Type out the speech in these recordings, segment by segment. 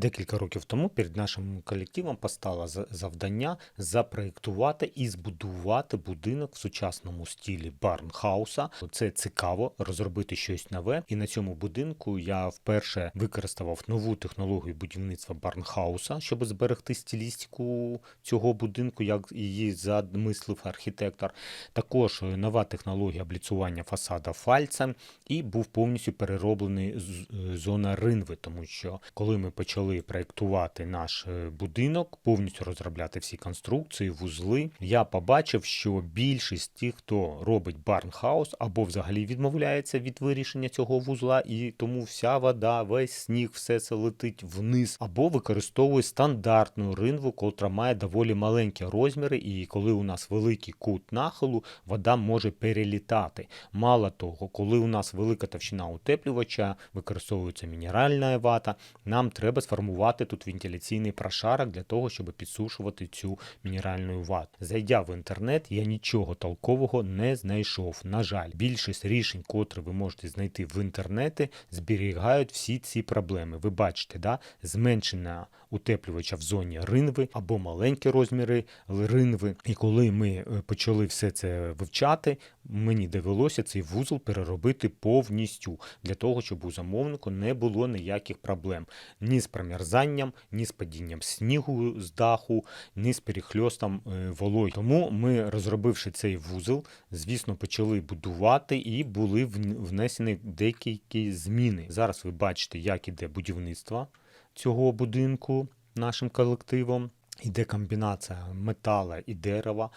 Декілька років тому перед нашим колективом постало завдання запроєктувати і збудувати будинок в сучасному стилі барнхауса. Це цікаво розробити щось нове. І на цьому будинку я вперше використав нову технологію будівництва барнхауса, щоб зберегти стилістику цього будинку, як її замислив архітектор. Також нова технологія обліцування фасада фальцем і був повністю перероблений з- зона ринви, тому що коли ми почали проєктувати наш е, будинок, повністю розробляти всі конструкції, вузли, я побачив, що більшість тих, хто робить барнхаус, або взагалі відмовляється від вирішення цього вузла, і тому вся вода, весь сніг, все це летить вниз, або використовує стандартну ринву, котра має доволі маленькі розміри, і коли у нас великий кут нахилу, вода може перелітати. Мало того, коли у нас велика товщина утеплювача, використовується мінеральна вата, нам треба сформувати тут вентиляційний прошарок для того, щоб підсушувати цю мінеральну вату. Зайдя в інтернет, я нічого толкового не знайшов. На жаль, більшість рішень, котрі ви можете знайти в інтернеті, зберігають всі ці проблеми. Ви бачите, да? зменшення утеплювача в зоні ринви або маленькі розміри ринви. І коли ми е, почали все це вивчати, мені довелося цей вузол переробити повністю для того, щоб у замовнику не було ніяких проблем ні з промерзанням, ні з падінням снігу з даху, ні з перехльостом е, вологи. Тому ми, розробивши цей вузол, звісно, почали будувати і були внесені деякі зміни. Зараз ви бачите, як іде будівництво цього будинку нашим колективом. Іде комбінація метала і дерева.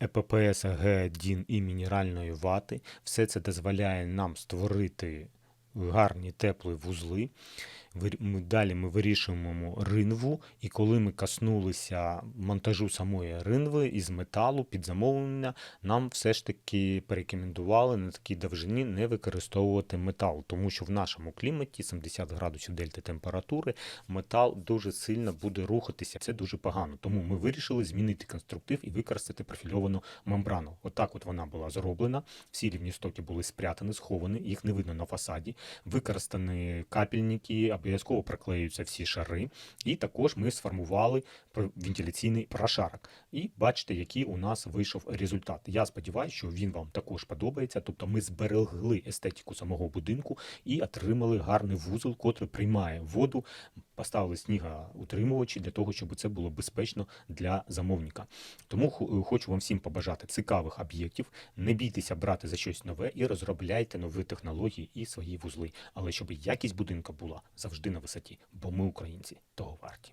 ЕППС, АГ, ДІН і мінеральної вати. Все це дозволяє нам створити гарні теплі вузли. Ми, далі ми вирішуємо ринву, і коли ми коснулися монтажу самої ринви із металу під замовлення, нам все ж таки порекомендували на такій довжині не використовувати метал, тому що в нашому кліматі 70 градусів дельта температури метал дуже сильно буде рухатися. Це дуже погано. Тому ми вирішили змінити конструктив і використати профільовану мембрану. Отак от вона була зроблена. Всі рівні стоки були спрятані, сховані, їх не видно на фасаді. Використані капельники, обов'язково приклеюються всі шари. І також ми сформували вентиляційний прошарок. І бачите, який у нас вийшов результат. Я сподіваюся, що він вам також подобається. Тобто ми зберегли естетику самого будинку і отримали гарний вузол, котрий приймає воду. Поставили снігоутримувачі для того, щоб це було безпечно для замовника. Тому хочу вам всім побажати цікавих об'єктів. Не бійтеся брати за щось нове і розробляйте нові технології і свої вузли. Але щоб якість будинку була завжди на висоті, бо ми, українці, того варті.